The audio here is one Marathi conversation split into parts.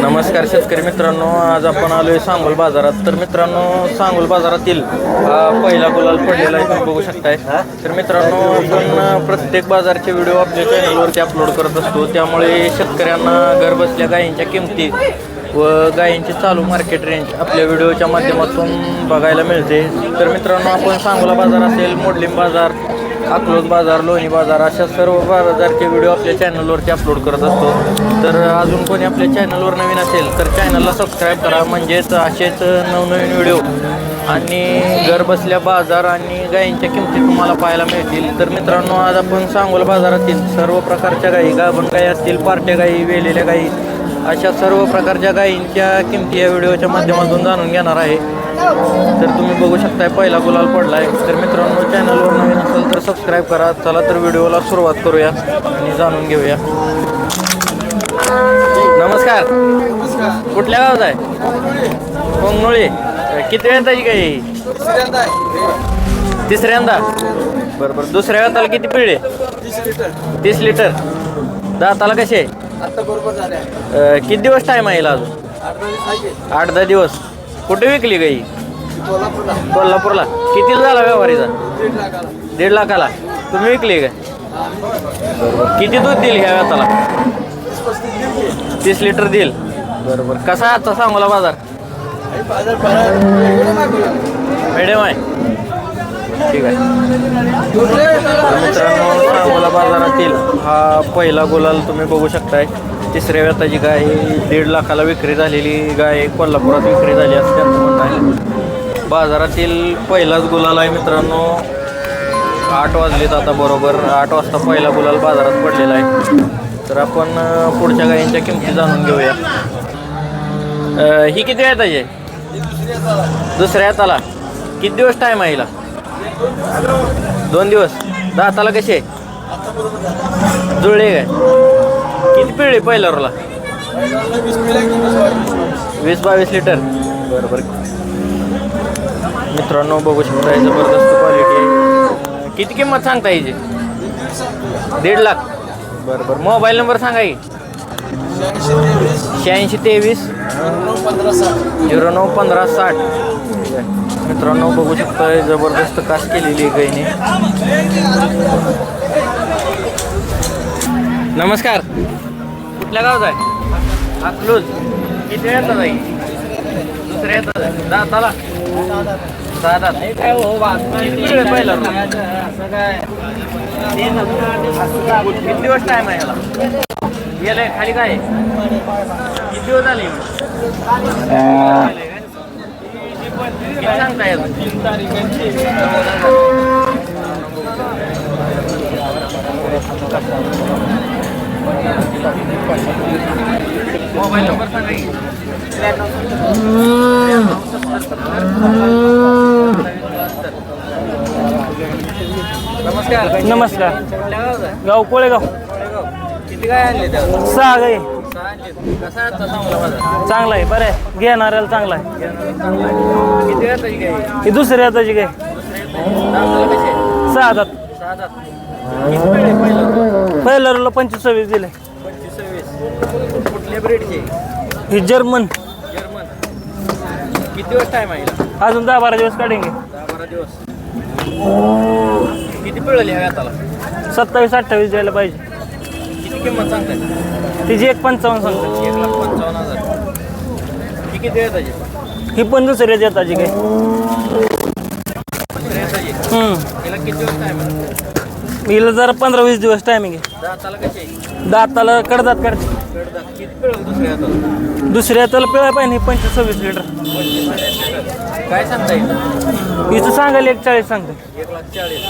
नमस्कार शेतकरी मित्रांनो आज आपण आलोय सांगोल बाजारात. तर मित्रांनो सांगोल बाजारातील हा पहिला गुलाल पडलेला आहे तुम्ही बघू शकताय. तर मित्रांनो आपण प्रत्येक बाजारचे व्हिडिओ आपल्या चॅनलवरती अपलोड करत असतो. त्यामुळे शेतकऱ्यांना घरबसल्या गायींच्या किमती व गायींची चालू मार्केट रेंज आपल्या व्हिडिओच्या माध्यमातून बघायला मिळते. तर मित्रांनो आपण सांगोला बाजार असेल मोडलिम बाजार अकलोज बाजार लोणी बाजार अशा सर्व बाजारचे व्हिडिओ आपल्या चॅनलवरती अपलोड करत असतो. तर अजून कोणी आपल्या चॅनलवर नवीन असेल तर चॅनलला सबस्क्राईब करा. म्हणजेच असेच नवनवीन व्हिडिओ आणि घरबसल्या बाजार आणि गायींच्या किमती तुम्हाला पाहायला मिळतील. तर मित्रांनो आज आपण सांगोला बाजारातील सर्व प्रकारच्या गायी गाभण गायी असतील पार्ट्या गायी वेलेल्या गायी अशा सर्व प्रकारच्या गायींच्या किमती या व्हिडिओच्या माध्यमातून जाणून घेणार आहे. तर तुम्ही बघू शकताय पहिला गुलाल पडला आहे तर मित्रांनो चॅनलवर नवीन असेल तर सबस्क्राईब करा. चला तर व्हिडिओला सुरुवात करूया आणि जाणून घेऊया. नमस्कार. कुठल्या गावात आहे? कोंगनोळी. किती वेळ काही तिसऱ्यांदा. बरं बरं. दुसऱ्या वेळाला किती पिळे तीस लिटर. दाताला कसे किती दिवस टाईम आहे अजून? आठ दहा दिवस. कुठे विकली गाई? कोल्हापूरला. कोल्हापूरला किती झाला व्यवहारीचा? दीड लाखाला. दीड लाखाला तुम्ही विकली काय किती दूध देईल ह्या व्यताला तीस पस्तीस तीस लिटर देईल बरोबर. कसा आहे आजचा सांगोला बाजार? आणि बाजार आहे ठीक आहे. तर मित्रांनो सांगोला बाजारातील हा पहिला गुलाल तुम्ही बघू शकताय. तिसऱ्या व्यताची गाय दीड लाखाला विक्री झालेली गाय कोल्हापुरात विक्री झाली असं त्यांचं म्हणणं आहे. बाजारातील पहिलाच गुलाल आहे मित्रांनो. आठ वाजलेत आता बरोबर. आठ वाजता पहिला गुलाल बाजारात पडलेला आहे. तर आपण पुढच्या गायींच्या किमती जाणून घेऊया. ही किती वेळ आहे दुसऱ्या हाताला. किती दिवस टाईम आहे हिला? दोन दिवस. दाताला कसे जुळले काय? किती पिळे पहिल्या रोला वीस बावीस लिटर. बरोबर. मित्रांनो बघू शकता जबरदस्त क्वालिटी आहे. किती किंमत सांगता याची? दीड लाख. बरं बरं मोबाईल नंबर सांगा की. शहाऐंशी तेवीस. पंधरा झिरो नऊ पंधरा साठ. मित्रांनो बघू शकता जबरदस्त कास केलेली आहे गायीने नमस्कार. कुठल्या गावात आहे? अकलूज किती येतात आहे दुसऱ्या येतात दाताला सहा दात काय हो किती वेळ पहिला किती दिवस टाइम आहे याला? गेलंय खाली काय? किती दिवस झाले? किती सांगता येत मोबाईल नंबर सांगा की. नमस्कार? गाव कोळेगाव. किती काय आणले सहा गाई. कसा चांगला आहे बरं आहे. घेणाऱ्याला चांगला आहे. काय ही दुसरी हाताची कसे सहा हातात पहिल्या पंचवीस सव्वीस दिले. ही जर्मन. किती दिवस टाइम आहे हिला? अजून दहा बारा दिवस काढेंगे. दहा बारा दिवस. किती पिळली ह्या हाताला सत्तावीस अठ्ठावीस द्यायला पाहिजे. किती किंमत सांगताय? तिची एक पंचावन्न सांगतो एक लाख पंचावन्न हजार. ही किती आहे त्याची ही पण दुसरी देताची गाय दुसरी आहे त्याची हम्म. हिला किती दिवस टाइम आहे? हिला जरा पंधरा वीस दिवस टायमिंग आहे. दाताला कशी आहे? दाताला कडदात काढते. दुसऱ्या हाताला पिळा पाहिजे पंचवीस सव्वीस लिटर. काय सांगता येईल हिचं सांगायला एक चाळीस सांगते एक लाख चाळीस.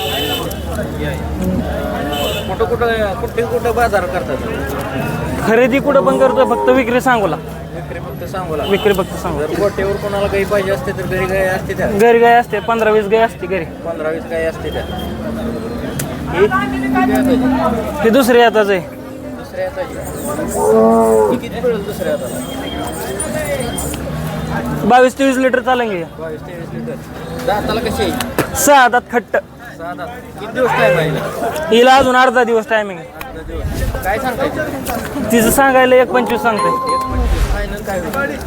कुठं कुठं कुठे कुठं बाजार करतात? खरेदी कुठं पण करतोय फक्त विक्री सांगूला. विक्री फक्त सांगू लागला विक्री फक्त सांगू गोट्यावर कोणाला काही पाहिजे असते तर घरी गाय असते त्या. घरी गाय असते पंधरा वीस गाय असते घरी. पंधरा वीस गाय असते त्या. ही दुसरी हाताच आहे. दुसऱ्या हाताची ही. किती मिळेल दुसऱ्या हाताला बावीस तेवीस लिटर चालेंगे. बावीस तेवीस लिटर. दाताला कशी सहा खट्ट. दात. किती दिवस आहे हिला? अजून अर्धा दिवस टायमिंग दिवस. काय सांगताय तिचं सांगायला एक पंचवीस सांगते.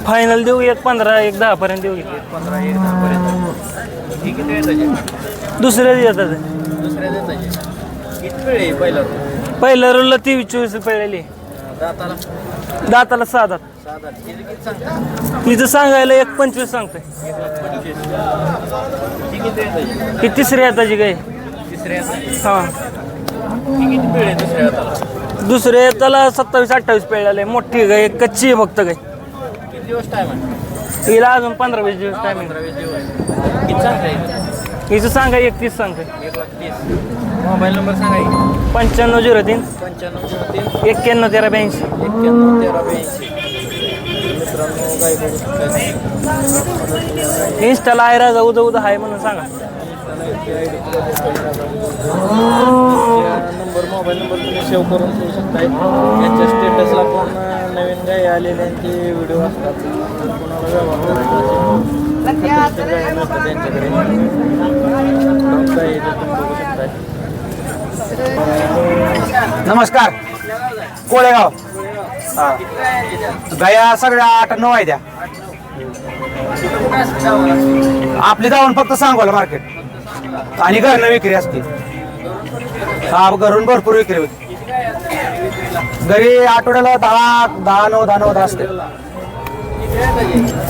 फायनल देऊ एक पंधरा एक दहा पर्यंत देऊ. पंधरा एक दहा पर्यंत. दुसऱ्या येतात दुसऱ्या देताची. किती वेळ आहे पहिला? पहिल्या रोलला तेवीस चोवीस पडलेली. दाताला दाताला सहा दात तिचं सांगायला एक पंचवीस सांगते एक लाख पंचवीस ही ही तिसऱ्या हाताची. हां ही. दुसऱ्या येताला सत्तावीस अठ्ठावीस पेळलेले मोठी गाय कच्ची फक्त आहे हिला अजून पंधरा वीस दिवस टायमिंग हिचं सांगा एकतीस सांगते एक लाख तीस. मोबाईल नंबर सांगा की. पंच्याण्णव झिरो तीन. पंच्याण्णव झिरो तीन. एक्क्याण्णव तेरा ब्याऐंशी. एक्क्याण्णव तेरा ब्याऐंशी. मित्रांनो गाय बघू शकता इंस्टाला आहे राजा उदा उदा आहे म्हणून सांगा. नंबर मोबाईल नंबर तुम्ही सेव्ह करून ठेवू शकताय. यांच्या स्टेटसला पण नवीन आलेल्यांचे व्हिडिओ असतात. कोणाला व्यवहार करायचा त्यांच्याकडे. तुम्ही बघू शकताय. नमस्कार. कोळेगाव. हा. गया सगळ्या आठ नऊ आहे द्या आपली जाऊन फक्त सांगोला मार्केट. आणि घरनं विक्री असते. हा घरून भरपूर विक्री होती. घरी आठवड्याला दहा दहा नऊ दहा नऊ दहा असते.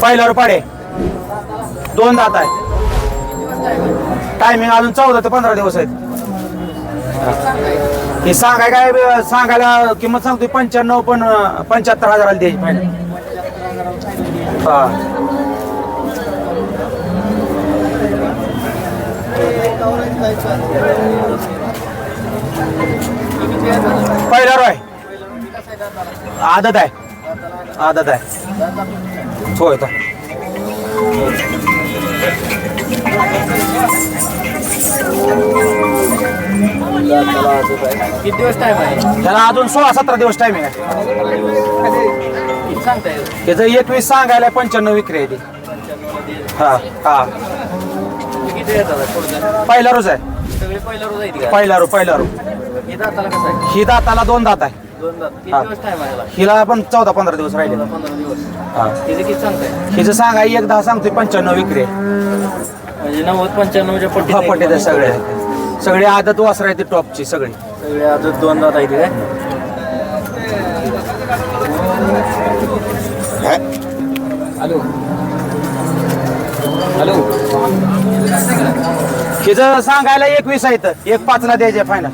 पहिल्यावर पाडे. दोन दात आहे. टायमिंग अजून चौदा ते पंधरा दिवस आहेत. हे सांगाय काय सांगायला किंमत सांगतोय पंच्याण्णव पण पंच्याहत्तर हजाराला द्यायची फायनल हा. पहिला रॉय. आदत आहे. आदत आहे. होय तर किती दिवस टाइम आहे? त्याला अजून सोळा सतरा दिवस टायमिंग आहे. किती त्याचं एकवीस सांगायला पंच्याण्णव विक्री आहे ती. हा हा. किती येतात पुढचं? पहिला रोज आहे. सगळे पहिला रोज आहेत का? पहिला रो पहिला रो. हे दाताला कसं आहे? ही दाताला दोन दात आहे. दोन दात. किती हा. दिवस टाइम आहे याला? हिला पण चौदा पंधरा दिवस राहिले. पंधरा दिवस. हा. तिथे किती सांगताय? हिचं सांगा एक दहा सांगतोय पंच्याण्णव विक्री आहे. म्हणजे नव्वद पंच्याण्णवच्या हा पट्टी ते सगळे. सगळे आदत वासर आहे ते टॉपची सगळी. सगळे अजून दोन दात आहेत काय हॅलो. हॅलो. हिचं सांगायला एकवीस आहे तर एक पाचला द्यायचे फायनल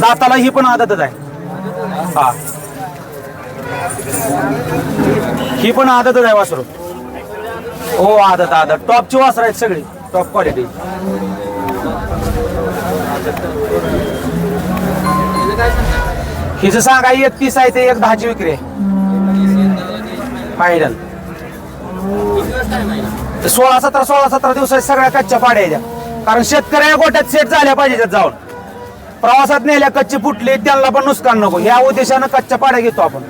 दाताला ही पण आदतच आहे. हा. ही पण आदतच आहे वासरू. हो आदत आदत. टॉपची वासर आहेत सगळी. टॉप क्वालिटी हिचं सांगा एक तीस आहे ते एक दहाची विक्री आहे. फायनल सोळा सतरा सोळा सतरा दिवसात सगळ्या कच्च्या पाड्या द्या कारण शेतकऱ्या गोट्यात सेट झाल्या पाहिजे त्यात जाऊन. प्रवासात नेल्या कच्ची फुटली त्यांना पण नुकसान नको. या उद्देशानं कच्च्या पाड्या घेतो आपण.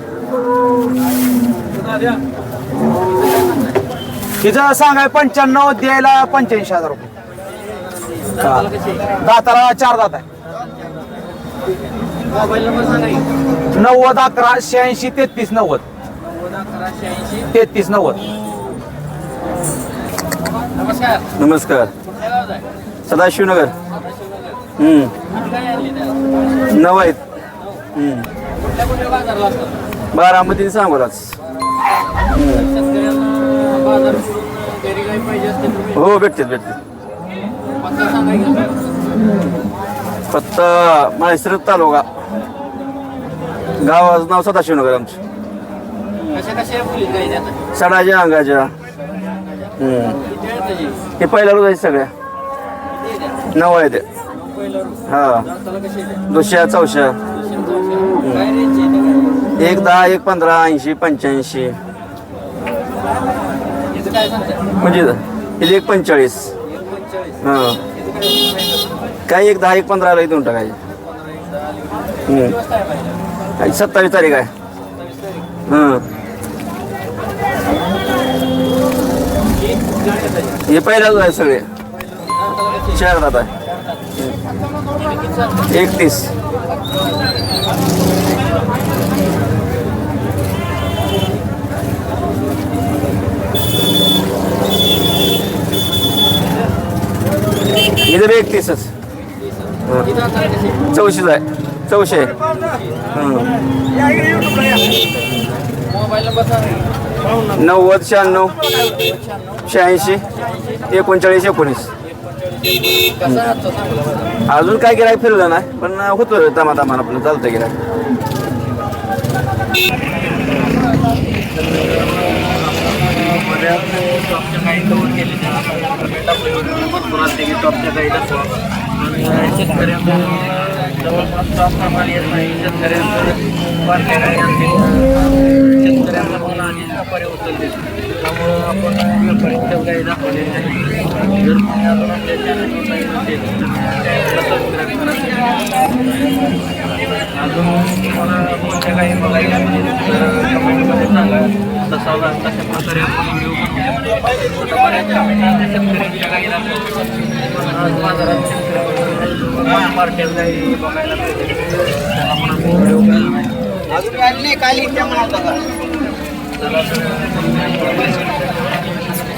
हिचं सांगाय पंच्याण्णव द्यायला पंच्याऐंशी हजार रुपये. दाताला चार दात आहे. मोबाईल नंबर सांगा की. नव्वद अकरा शहाऐंशी तेहतीस नव्वद. नव्वद अकरा शहाऐंशी. तेहतीस नव्वद. नमस्कार. नमस्कार. कुठल्या गावात आहे? सदाशिवनगर. हम्म. किती काय आणली त्याला? नऊ आहेत. हम्म. कुठल्या कुठल्या बाजारला असतात? बारामती सांगोलाच. शेतकऱ्यांना बाजार करून घरी काही पाहिजे असते तुम्ही? हो भेटतात भेटतात पत्ता की पत्ता माहेश्वर तालुका. गावाचं नाव सदाशिवनगर आमचं. सडाच्या अंगाच्या हे पहिल्या रोज आहेत सगळ्या. नऊ पहिला रोज हा. दुसऱ्या चौशा एक दहा एक पंधरा ऐंशी पंच्याऐंशी. म्हणजे एक पंचेचाळीस. हां. काही एक दहा एक पंधराला देऊन टाकायचे सत्तावीस तारीख आहे. हां. हे पहिल्याच आहे सगळे. चार दात आहे. एकतीस. किती सांगता एकतीस तीसच चौशीच आहे चौशे नव्वद शहाण्णव शहाऐंशी एकोणचाळीस एकोणीस। अजून काय गिराय फिरलं नाही पण होतं दमा दमान आपलं चालतं गिराय बऱ्याच टॉपच्या काही आणि शेतकऱ्यांना जवळपास टॉप येत नाही. शेतकऱ्यांचं बारक्या काही असतील शेतकऱ्यांना पण व्यापारी उचलते त्यामुळं आपण व्यापारीच्या काही दाखवले. जर म्हणजे तुम्ही अजून आपल्या चॅनलवर नाही नसेल तर सबस्क्राईब करा अजून तुम्हाला कोणत्या काही बघायला तर कमेंटमध्ये सांगा. तसा तशा प्रकारे आपण व्हिडिओ बनवू काही लागल्या आज मार्केट बघायला